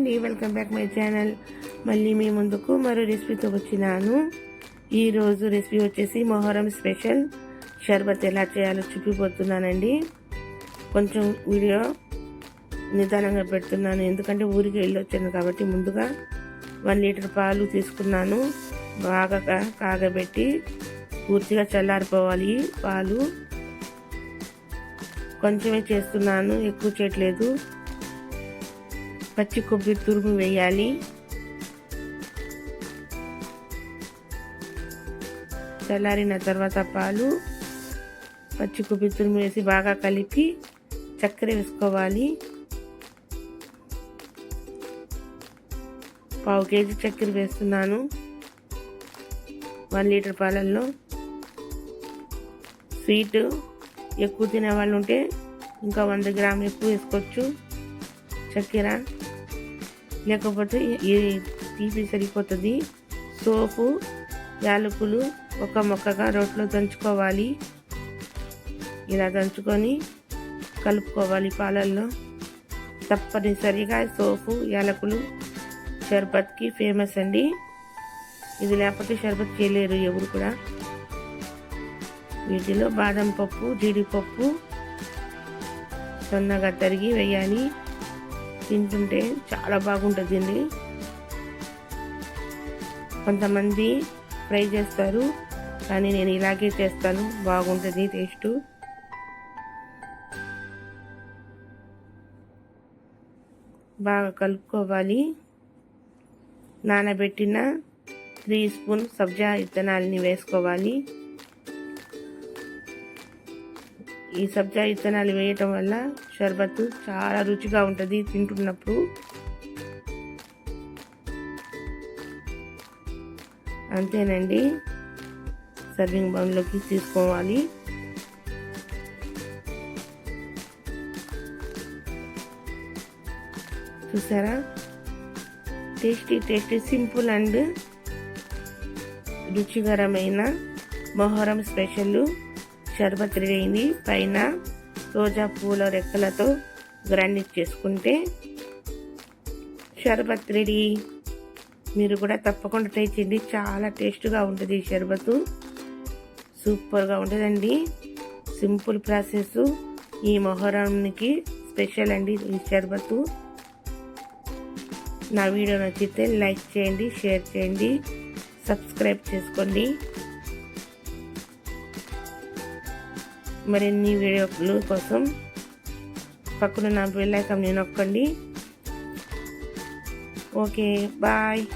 అండి. Welcome back my channel మళ్ళీ మీ ముందుకు మరో రెసిపీతో వచ్చినాను. ఈరోజు రెసిపీ వచ్చేసి మొహరం స్పెషల్ షర్బత్ ఎలా చేయాలో చూపిపోతున్నానండి. కొంచెం వీడియో నిదానంగా పెడుతున్నాను. ఎందుకంటే ఊరికి వెళ్ళొచ్చాను కాబట్టి ముందుగా వన్ లీటర్ పాలు తీసుకున్నాను. బాగా కాగబెట్టి పూర్తిగా చల్లారిపోవాలి పాలు. కొంచెమే చేస్తున్నాను. ఎక్కువ చేయట్లేదు. పచ్చి కొబ్బరి తురుము వేయాలి. చల్లారిన తర్వాత పాలు పచ్చి కొబ్బరి తురుము వేసి బాగా కలిపి చక్కెర వేసుకోవాలి. పావు కేజీ చక్కెర వేస్తున్నాను. వన్ లీటర్ పాలల్లో. స్వీట్ ఎక్కువ తినే వాళ్ళు ఉంటే ఇంకా వంద గ్రాములు ఎక్కువ వేసుకోవచ్చు చక్కెర. లేకపోతే ఈ తీపి సరిపోతుంది. సోపు యాలకులు ఒక మొక్కగా రోట్లో దంచుకోవాలి. ఇలా దంచుకొని కలుపుకోవాలి పాలల్లో. తప్పనిసరిగా సోపు యాలకులు షర్బత్కి ఫేమస్ అండి. ఇది లేకపోతే షర్బత్ చేయలేరు ఎవరు కూడా. వీటిలో బాదం పప్పు జీడిపప్పు సన్నగా తరిగి వేయాలి. తింటుంటే చాలా బాగుంటుంది అండి కొంతమంది ఫ్రై చేస్తారు కానీ నేను ఇలాగే చేస్తాను. బాగుంటుంది టేస్ట్. బాగా కలుపుకోవాలి. నానబెట్టిన త్రీ స్పూన్ సబ్జా విత్తనాలని వేసుకోవాలి. ఈ సబ్జా విత్తనాలు వేయటం వల్ల షర్బత్తు చాలా రుచిగా ఉంటుంది తింటున్నప్పుడు. అంతేనండి. సర్వింగ్ బౌన్లోకి తీసుకోవాలి. చూసారా? టేస్టీ టేస్టీ సింపుల్ అండ్ రుచికరమైన మొహరం స్పెషల్ షర్బత్ రెడీ అయింది పైన రోజా పూల రెక్కలతో గ్రాండిష్ చేసుకుంటే షర్బత్ రెడీ. మీరు కూడా తప్పకుండా ట్రై చేయండి. చాలా టేస్ట్గా ఉంటుంది ఈ షర్బత్. సూపర్గా ఉంటుందండి. Simple process. ఈ మొహరంకి స్పెషల్ అండి ఈ షర్బత్. నా వీడియో నచ్చితే లైక్ చేయండి షేర్ చేయండి సబ్స్క్రైబ్ చేసుకోండి. మరిన్ని వీడియోలు కోసం పక్కన నా బెల్ ఐకాన్ నొక్కండి. Okay bye.